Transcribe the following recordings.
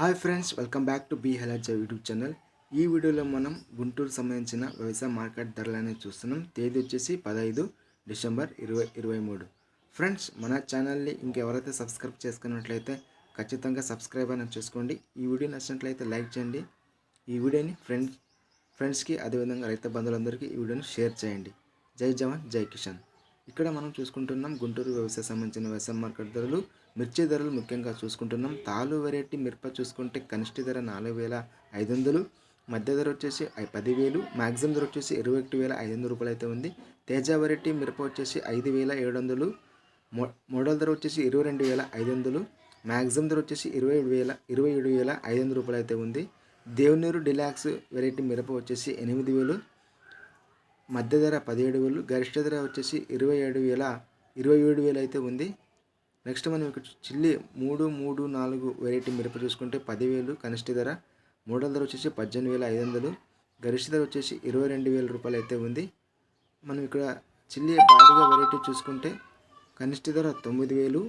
Hi friends welcome back to be హెలర్జ YouTube channel. ఈ వీడియోలో మనం గుంటూరు సంబంధించిన వ్యవసాయ మార్కెట్ ధరలనే చూస్తున్నాం. తేదీ వచ్చేసి పదహైదు డిసెంబర్ ఇరవై ఇరవై మూడు. ఫ్రెండ్స్ మన ఛానల్ని ఇంకెవరైతే సబ్స్క్రైబ్ చేసుకున్నట్లయితే ఖచ్చితంగా సబ్స్క్రైబ్ అనేది చేసుకోండి. ఈ వీడియో నచ్చినట్లయితే లైక్ చేయండి. ఈ వీడియోని ఫ్రెండ్స్ ఫ్రెండ్స్కి అదేవిధంగా రైతు బంధువులందరికీ ఈ వీడియోని షేర్ చేయండి. జై జవాన్ జై కిషన్ ఇక్కడ మనం చూసుకుంటున్నాం గుంటూరు వ్యవసాయ సంబంధించిన వ్యవసాయ మార్కెట్ ధరలు. మిర్చి ధరలు ముఖ్యంగా చూసుకుంటున్నాం. తాలు వెరైటీ మిరప చూసుకుంటే కనిష్ట ధర నాలుగు వేల ఐదు వందలు మధ్య ధర వచ్చేసి పదివేలు మ్యాక్సిమం ధర వచ్చేసి ఇరవై ఒకటి వేల ఐదు వందల రూపాయలు అయితే ఉంది. తేజ వెరైటీ మిరప వచ్చేసి ఐదు వేల ఏడు వందలు మో మోడల్ ధర వచ్చేసి ఇరవై రెండు వేల ఐదు వందలు మ్యాక్సిమం ధర వచ్చేసి ఇరవై ఏడు వేల ఇరవై ఏడు వేల ఐదు వందల రూపాయలు అయితే ఉంది. దేవునూరు డిలాక్స్ వెరైటీ మిరప వచ్చేసి ఎనిమిది వేలు మధ్య ధర పదిహేడు వేలు గరిష్ట ధర వచ్చేసి ఇరవై ఏడు వేల ఇరవై ఏడు వేలు అయితే ఉంది. నెక్స్ట్ మనం ఇక్కడ చిల్లి మూడు మూడు నాలుగు వెరైటీ మిరప చూసుకుంటే పదివేలు కనిష్ట ధర. మూడల ధర వచ్చేసి పద్దెనిమిది వేల ఐదు వందలు. గరిష్ట ధర వచ్చేసి ఇరవై రెండు వేల రూపాయలు అయితే ఉంది. మనం ఇక్కడ చిల్లి బాడిగా వెరైటీ చూసుకుంటే కనిష్ట ధర తొమ్మిది వేలు.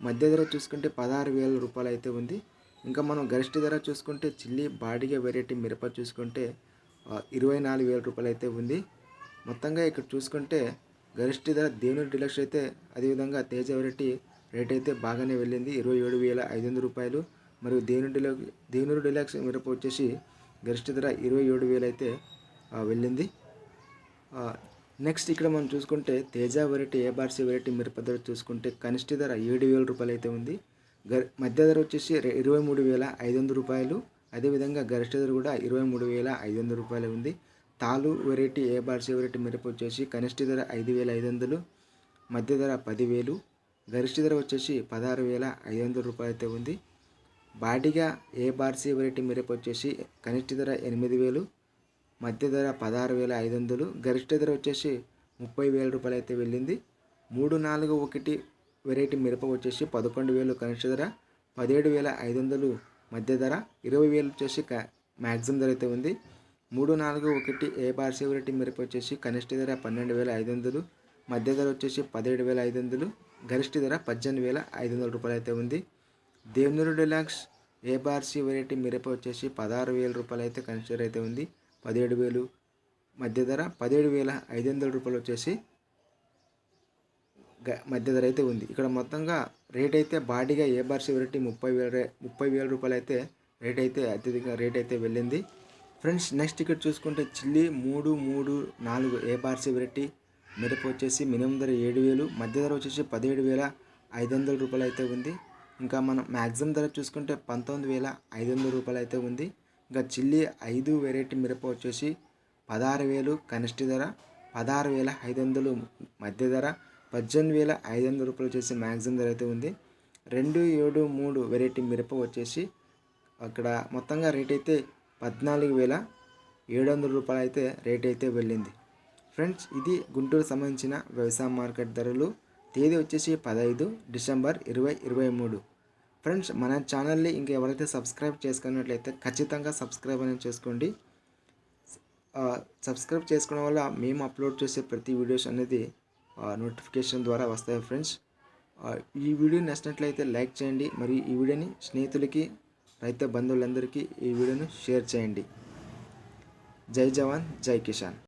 మధ్య ధర చూసుకుంటే పదహారు వేల రూపాయలు అయితే ఉంది. ఇంకా మనం గరిష్ట ధర చూసుకుంటే చిల్లి బాడిగా వెరైటీ మిరప చూసుకుంటే ఇరవై నాలుగు వేల రూపాయలు అయితే ఉంది. మొత్తంగా ఇక్కడ చూసుకుంటే గరిష్ట ధర దేవుని డిలక్స్ అయితే అదేవిధంగా తేజ వెరైటీ రేట్ అయితే బాగానే వెళ్ళింది. ఇరవై ఏడు వేల ఐదు వందల రూపాయలు. మరియు దేవుని డిలక్ దేవునూరు డిలాక్స్ మిరప వచ్చేసి గరిష్ట ధర ఇరవై ఏడు వేలు అయితే వెళ్ళింది. నెక్స్ట్ ఇక్కడ మనం చూసుకుంటే తేజ వెరైటీ ఏబార్సీ వెరైటీ మిరప ధర చూసుకుంటే కనిష్ట ధర ఏడు వేల రూపాయలు అయితే ఉంది. గర్ మధ్య ధర వచ్చేసి ఇరవై మూడు వేల ఐదు వందల రూపాయలు. అదేవిధంగా గరిష్ట ధర కూడా ఇరవై మూడు వేల ఐదు వందల రూపాయలు ఉంది. తాలు వెరైటీ ఏబార్సీ వెరైటీ మిరప వచ్చేసి కనిష్ట ధర ఐదు వేల ఐదు వందలు. మధ్య ధర పదివేలు. గరిష్ట ధర వచ్చేసి పదహారు వేల ఐదు వందల రూపాయలు అయితే ఉంది. బాడిగా ఏ బార్సీ వెరైటీ మిరప వచ్చేసి కనిష్ట ధర ఎనిమిది వేలు మధ్య ధర పదహారు వేల ఐదు వందలు గరిష్ట ధర వచ్చేసి ముప్పై వేల రూపాయలు అయితే వెళ్ళింది. మూడు నాలుగు ఒకటి వెరైటీ మిరప వచ్చేసి పదకొండు వేలు కనిష్ట ధర పదిహేడు వేల ఐదు వందలు మధ్య ధర ఇరవై వేలు వచ్చేసి క మ్యాక్సిమం ధర అయితే ఉంది. మూడు నాలుగు ఒకటి ఏ బార్సీ వెరైటీ మిరప వచ్చేసి కనిష్ట ధర పన్నెండు వేల ఐదు వందలు మధ్య ధర వచ్చేసి పదిహేడు వేల ఐదు వందలు గరిష్ట ధర పద్దెనిమిది వేల ఐదు వందల రూపాయలు అయితే ఉంది. దేవనూరు డిలాక్స్ ఏబార్సీ వెరైటీ మిరప వచ్చేసి పదహారు వేల రూపాయలు అయితే కన్సిడర్ అయితే ఉంది. పదిహేడు వేలు. మధ్య ధర పదిహేడు వేల ఐదు వందల రూపాయలు వచ్చేసి గ- మధ్య ధర అయితే ఉంది. ఇక్కడ మొత్తంగా రేట్ అయితే బాడీగా ఏ బార్సీ వెరైటీ ముప్పై వేల ముప్పై వేల రూపాయలు అయితే రేట్ అయితే అత్యధిక రేట్ అయితే వెళ్ళింది. ఫ్రెండ్స్ నెక్స్ట్ ఇక్కడ చూసుకుంటే చిల్లి మూడు మూడు నాలుగు ఏ బార్సీ వెరైటీ మిరప వచ్చేసి మినిమం ధర ఏడు వేలు మధ్య ధర వచ్చేసి పదిహేడు వేల ఐదు వందల రూపాయలు అయితే ఉంది. ఇంకా మనం మ్యాక్సిమం ధర చూసుకుంటే పంతొమ్మిది వేల ఐదు వందల రూపాయలు అయితే ఉంది. ఇంకా చిల్లి ఐదు వెరైటీ మిరప వచ్చేసి పదహారు వేలు కనిష్ట ధర పదహారు వేల ఐదు వందలు మధ్య ధర పద్దెనిమిది వేల ఐదు వందల రూపాయలు వచ్చేసి మ్యాక్సిమం ధర అయితే ఉంది. రెండు ఏడు మూడు వెరైటీ మిరప వచ్చేసి అక్కడ మొత్తంగా రేట్ అయితే పద్నాలుగు వేల ఏడు వందల రూపాయలు అయితే రేట్ అయితే వెళ్ళింది. ఫ్రెండ్స్ ఇది గుంటూరు సంబంధించిన వ్యవసాయ మార్కెట్ ధరలు. తేదీ వచ్చేసి పదహైదు డిసెంబర్ ఇరవై ఇరవై మూడు. ఫ్రెండ్స్ మన ఛానల్ని ఇంకా ఎవరైతే సబ్స్క్రైబ్ చేసుకున్నట్లయితే ఖచ్చితంగా సబ్స్క్రైబ్ అనేది చేసుకోండి. సబ్స్క్రైబ్ చేసుకోవడం వల్ల మేము అప్లోడ్ చేసే ప్రతి వీడియోస్ అనేది నోటిఫికేషన్ ద్వారా వస్తాయి ఫ్రెండ్స్. ఈ వీడియో నచ్చినట్లయితే లైక్ చేయండి. మరియు ఈ వీడియోని స్నేహితులకి రైతు బంధువులందరికీ ఈ వీడియోను షేర్ చేయండి. జై జవాన్ జై కిషాన్